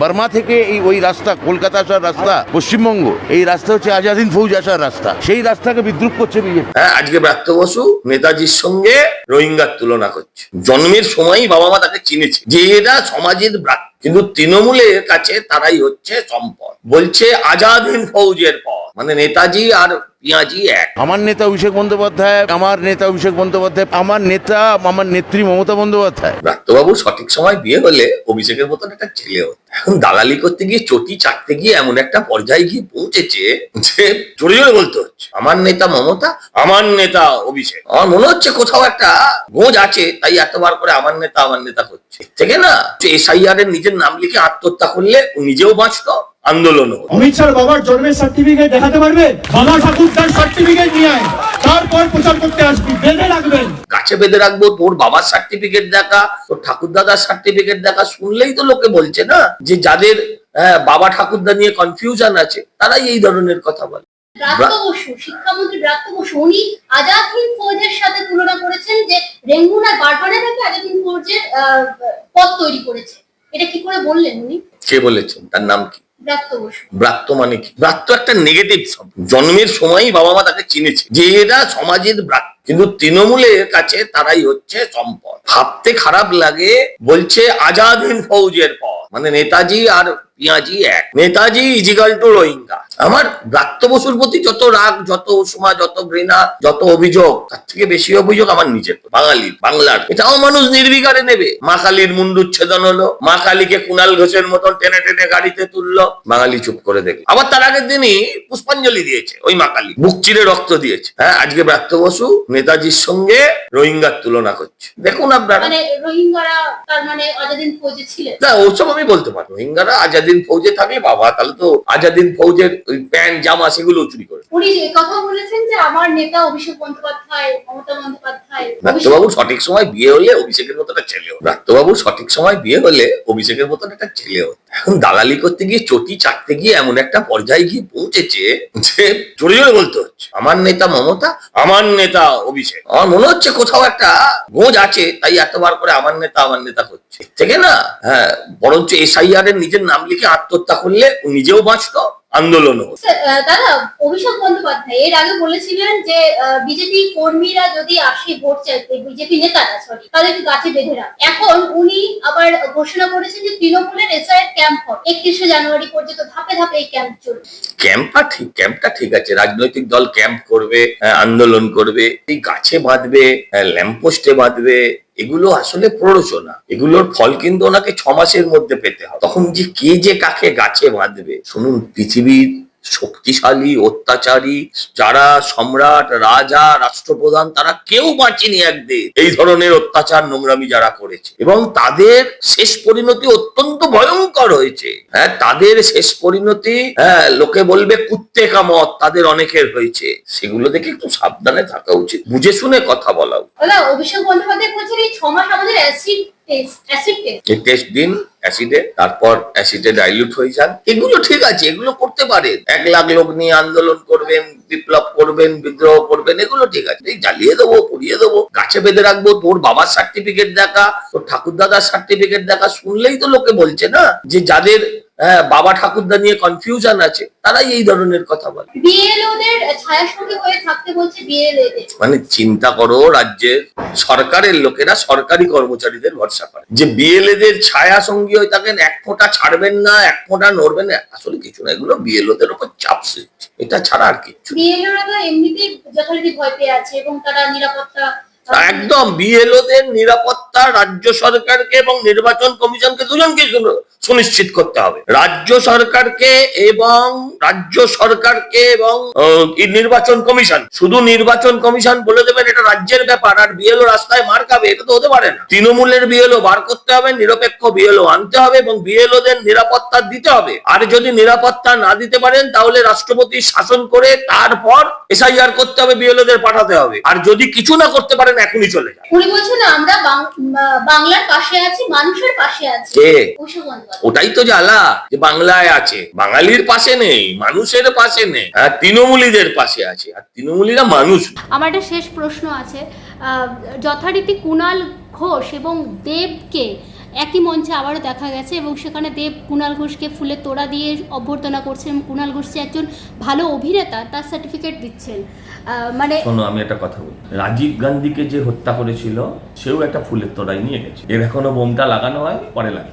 Burma থেকে এই ওই রাস্তা কলকাতা আসার রাস্তা পশ্চিমবঙ্গ এই রাস্তা হচ্ছে আজাদিন ফৌজ আসার রাস্তা। সেই রাস্তাকে বিদ্রুপ করছে বিজেপি। হ্যাঁ আজকে ব্রাত্য বসু নেতাজির সঙ্গে রোহিঙ্গার তুলনা করছে। জন্মের সময়ই বাবা মা তাকে চিনেছে যে এরা সমাজের ব্রাত্য কিন্তু তৃণমূলের কাছে তারাই হচ্ছে সম্পদ। বলছে আজাদ হিন্দ ফৌজের পর। মানে নেতাজি আর পিয়াজি এক। আমার নেতা অভিষেক বন্দ্যোপাধ্যায় আমার নেতা অভিষেক বন্দ্যোপাধ্যায় আমার নেতা আমার নেত্রী মমতা বন্দ্যোপাধ্যায়। ব্রাত্যবাবু সঠিক সময় বিয়ে হলে অভিষেকের মতন একটা ছেলে হতো এখন দালালি করতে গিয়ে চটি চাটতে গিয়ে এমন একটা পর্যায়ে গিয়ে পৌঁছেছে যে জোরে জোরে বলতে হচ্ছে। আমার নেতা মমতা, আমার নেতা অভিষেক। আমার মনে হচ্ছে কোথাও একটা গোজ আছে, তাই এতবার করে আমার নেতা আমার নেতা করছে। থেকে না এসআইআর এর নিজের নাম লিখে আত্মহত্যা করলে নিজেও বাঁচত আন্দোলন। অমিত শাহ বাবার জন্মের সার্টিফিকেট দেখাতে পারবে? বাবা ঠাকুর তার সার্টিফিকেট নিয়ে তারপর প্রচার করতে আসবি বেঁধে রাখবেন গাছে বেঁধে রাখব তোর বাবার সার্টিফিকেট দেখা তোর ঠাকুর দাদার সার্টিফিকেট দেখা শুনলেই তো লোকে বলছে না যে যাদের আহ, বাবা ঠাকুরদা নিয়ে কনফিউশন আছে তারাই এই ধরনের কথা বলে। ব্রাত্য বসু শিক্ষামন্ত্রী ব্রাত্য বসু উনি আজাদ হিন্দ ফৌজের সাথে তুলনা করেছেন যে রেঙ্গুন আর বারবানে নাকি আজাদ হিন্দ ফৌজের আহ, তৈরি করেছে। এটা কি করে বললেন উনি? কে বলেছেন? তার নাম কি? ব্রাত্য মানে কি? ব্রাত্য একটা নেগেটিভ শব্দ। জন্মের সময়ই বাবা মা তাকে চিনেছে যে এরা সমাজের ব্রাত্য। কিন্তু তৃণমূলের কাছে তারাই হচ্ছে সম্পদ। ভাবতে খারাপ লাগে, বলছে আজাদ হিন্দ ফৌজের পর। মানে নেতাজি আর পিয়াজি এক। Netaji equal to Rohingya. আমার ব্রাত্য বসুর প্রতি যত রাগ যত উষ্মা যত ঘৃণা যত অভিযোগ তার থেকে বেশি অভিযোগ আমার নিজের বাঙালি বাংলার। এটাও মানুষ নির্বিকারে নেবে। মা কালীর মুন্ডুচ্ছেদন হলো। মা কালীকে কুণাল ঘোষের মতন টেনে টেনে গাড়িতে তুললো। বাঙালি চুপ করে দেখল। আবার তার আগের দিনই পুষ্পাঞ্জলি দিয়েছে ওই মা কালী। বুক চিরে রক্ত দিয়েছে। হ্যাঁ আজকে ব্রাত্য বসু নেতাজির সঙ্গে রোহিঙ্গার তুলনা করছে। দেখুন আপনারা। মানে রোহিঙ্গারা তার মানে আজাদ ছিলেন না ওসব আমি বলতে পারব রোহিঙ্গারা আজাদিন ফৌজে থাকলে বাবা তাহলে তো আজাদিন ফৌজের ওই প্যান্ট জামা সেগুলো চুরি করে। উনি কথা বলেছেন যে আমার নেতা অভিষেক বন্দ্যোপাধ্যায় মমতা বন্দ্যোপাধ্যায় সঠিক সময় বিয়ে হলে অভিষেকের মতো একটা ছেলে সঠিক সময় বিয়ে হলে অভিষেকের মতন একটা ছেলে হতো এখন দালালি করতে গিয়ে চটি চাটতে গিয়ে এমন একটা পর্যায়ে গিয়ে পৌঁছেছে যে জোরে জোরে বলতে হচ্ছে। আমার নেতা মমতা আমার নেতা অভিষেক। আমার মনে হচ্ছে কোথাও একটা গোজ আছে তাই এতবার করে আমার নেতা আমার নেতা করছে। থেকে না হ্যাঁ বরঞ্চ এসআইআর এর নিজের নাম লিখে আত্মহত্যা করলে নিজেও বাঁচত। আহ, দাদা অভিষেক বন্দ্যোপাধ্যায় এর আগে বলেছিলেন যে বিজেপি কর্মীরা যদি আসে ভোট চাইতে বিজেপি নেতারা সরি তাদেরকে গাছে বেঁধে রাখ এখন উনি আবার ঘোষণা করেছেন যে তৃণমূলের এসআই ক্যাম্প হবে একত্রিশে জানুয়ারি পর্যন্ত ধাপে ধাপে এই ক্যাম্প চলবে ক্যাম্পটা ঠিক ক্যাম্পটা ঠিক আছে রাজনৈতিক দল ক্যাম্প করবে আন্দোলন করবে এই গাছে বাঁধবে ল্যাম্পোস্টে বাঁধবে এগুলো আসলে প্ররোচনা এগুলোর ফল কিন্তু ওনাকে ছ মাসের মধ্যে পেতে হবে। তখন যে কে যে কাকে গাছে বাঁধবে, শুনুন, পৃথিবীর শক্তিশালী, অত্যাচারী, যারা সম্রাট, রাজা, রাষ্ট্রপ্রধান, তারা কেউ বাঁচেনি একদিন। এই ধরনের অত্যাচার নোংরামি যারা করেছে। এবং তাদের শেষ পরিণতি অত্যন্ত ভয়ঙ্কর হয়েছে। হ্যাঁ তাদের শেষ পরিণতি হ্যাঁ লোকে বলবে, কুত্তে কামত তাদের অনেকের হয়েছে। সেগুলো দেখে একটু সাবধানে থাকা উচিত। বুঝে শুনে কথা বলা, অভিষেক বন্দ্যোপাধ্যায় বলছেন এই ছ মাস আমাদের অ্যাসিড টেস্ট দিন অ্যাসিডে তারপর অ্যাসিডে ডাইলিউট হয়ে যান। এগুলো ঠিক আছে, এগুলো করতে পারে এক লাখ লোক নিয়ে আন্দোলন করবেন, বিপ্লব করবেন, বিদ্রোহ করবেন, এগুলো ঠিক আছে। এই জ্বালিয়ে দেবো, পুড়িয়ে দেবো, গাছে বেঁধে রাখব, তোর বাবার সার্টিফিকেট দেখা, তোর ঠাকুর দাদার সার্টিফিকেট দেখা, শুনলেই তো লোকে বলছে না যে যাদের বাবা ঠাকুরদা নিয়ে কনফিউশন আছে তারাই এই ধরনের কথা বলে। হয়ে মানে চিন্তা করো রাজ্যের সরকারের লোকেরা সরকারি কর্মচারীদের ভরসা করে। যে বিএলএদের ছায়া সঙ্গী হয়ে থাকেন এক ফোঁটা ছাড়বেন না এক ফোঁটা নড়বেন না আসলে কিছু না এগুলো বিএলওদের উপর চাপ সৃষ্টি। এটা ছাড়া আর কিছু। বিএলওরা এমনিতেই যথারীতি ভয় পেয়ে আছে এবং তারা নিরাপত্তা একদম বিএলওদের নিরাপত্তা রাজ্য সরকারকে এবং নির্বাচন কমিশনকে দুজনকে সুনিশ্চিত করতে হবে। রাজ্য সরকারকে এবং রাজ্য সরকারকে এবং নির্বাচন কমিশন। শুধু নির্বাচন কমিশন বলে দেবেন, এটা রাজ্যের ব্যাপার। আর বিএলও রাস্তায় মার খাবে, এটা তো হতে পারে না। তৃণমূলের বিএলও বার করতে হবে, নিরপেক্ষ বিএলও আনতে হবে এবং বিএলওদের নিরাপত্তা দিতে হবে। আর যদি নিরাপত্তা না দিতে পারেন, তাহলে রাষ্ট্রপতি শাসন করে তারপর এসআইআর করতে হবে, বিএলওদের পাঠাতে হবে। আর যদি কিছু না করতে পারেন এখনই চলে যান উনি বলছেন আমরা বাংলার পাশে আছি মানুষের পাশে আছি। কে? ওটাই তো জ্বালা যে বাংলায় আছে। বাঙালির পাশে নেই মানুষের পাশে নেই আর তৃণমূলীদের পাশে আছে। আর তৃণমূলীরা মানুষ আমার একটা শেষ প্রশ্ন আছে। আহ, যথারীতি কুনাল ঘোষ এবং দেবকে একই মঞ্চে আবারও দেখা গেছে এবং সেখানে দেব কুণাল ঘোষকে ফুলের তোড়া দিয়ে অভ্যর্থনা করছেন। কুণাল ঘোষ একজন ভালো অভিনেতা, তার সার্টিফিকেট দিচ্ছেন। মানে শোনো, আমি একটা কথা বলি। রাজীব গান্ধীকে যে হত্যা করেছিল, সেও একটা ফুলের তোড়াই নিয়ে গেছে। এর এখনও বোমটা লাগানো হয়, পরে লাগে।